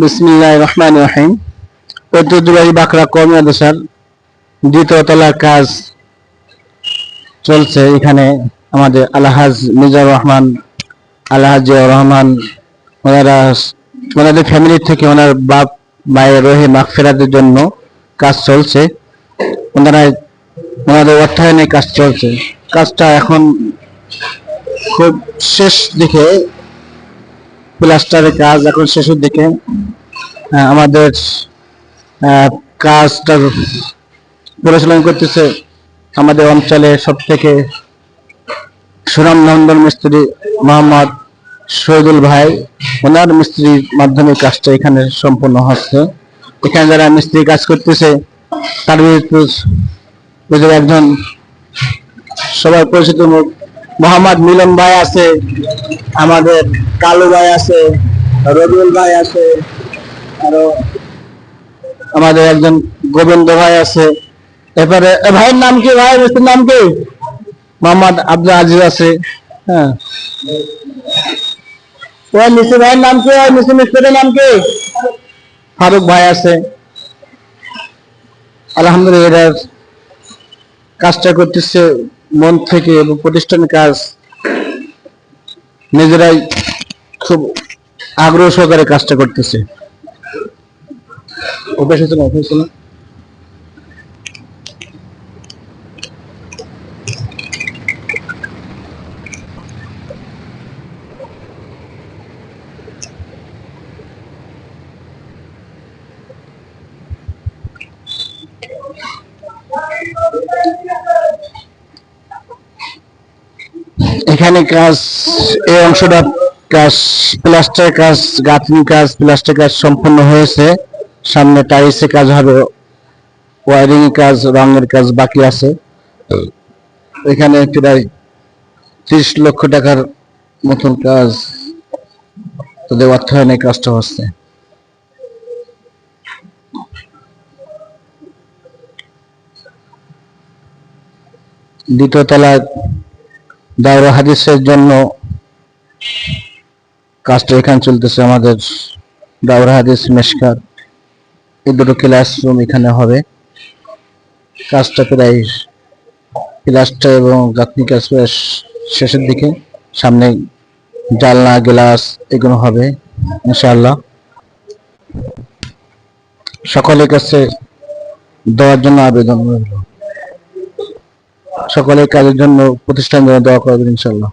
বিসমিল্লাহ রহমান রহিম। ঐতিহ্যবাহী বাঁকড়া কম মাদ্রাসার দ্বিতীয় তলার কাজ চলছে এখানে আমাদের আলহাজ মিজার রহমান, আলহাজ রহমান, ওনারা ওনাদের ফ্যামিলি থেকে ওনার বাপ, মায়ের রহে মাগফিরাতের জন্য কাজ চলছে। ওনারা, ওনাদের অর্থায়নে কাজ চলছে। কাজটা এখন খুব শেষ দিকে প্লাস্টারের কাজ এখন শেষের দিকে। আমাদের কাজটা পরিচালনা করতেছে আমাদের অঞ্চলে সব থেকে সুনাম নন্দন মিস্ত্রি মোহাম্মদ শহীদুল ভাই। ওনার মিস্ত্রির মাধ্যমে কাজটা এখানে সম্পূর্ণ হচ্ছে। এখানে যারা মিস্ত্রি কাজ করতেছে, তার ভিতরে একজন সবাই পরিচিত মুখ মোহাম্মদ মিলন ভাই আছে, আমাদের কালু ভাই আছে, রবিউল ভাই আছে, আরও আমাদের একজন গোবিন্দ ভাই আছে। এরপরে ভাইয়ের নাম কি? ভাই মিস্ত্রির নাম কি? মোহাম্মদ আব্দুল আজিজ আছে। হ্যাঁ। ওই ভাইয়ের নাম কি? ওই মিস্ত্রি মিস্ত্রির নাম কি? ফারুক ভাই আছে। আলহামদুলিল্লাহ কাজটা করতেছে মন থেকে এবং প্রতিষ্ঠানের কাজ নিজেরাই খুব আগ্রহ সহকারে কাজটা করতেছে। অভ্যাস হচ্ছে না, অভ্যাস হচ্ছে না? এখানে কাজ এই অংশটা কাজ, প্লাস্টার কাজ, গাঁথনি কাজ, প্লাস্টার কাজ সম্পূর্ণ হয়েছে। সামনে টাইলসের কাজ হবে, ওয়ারিং কাজ, রঙের কাজ বাকি আছে। এখানে প্রায় ত্রিশ লক্ষ টাকার মতন কাজ তাদের অর্থায়নে কাজটা হচ্ছে। দ্বিতীয় তলায় দাওরা হাদিসের জন্য কাজটা এখানে চলতেছে আমাদের দাওরা হাদিস, মেশকার। এই দুটো ক্লাসরুম এখানে হবে। কাজটা প্রায় প্লাস্টার এবং গাঁথনি কাজ শেষের দিকে। সামনে জালনা, গ্লাস এগুলো হবে, ইনশাআল্লাহ। সকলের কাছে দেওয়ার জন্য আবেদন রইল। সকলের কাজের জন্য প্রতিষ্ঠান যেন দেওয়া করবেন ইনশাল্লাহ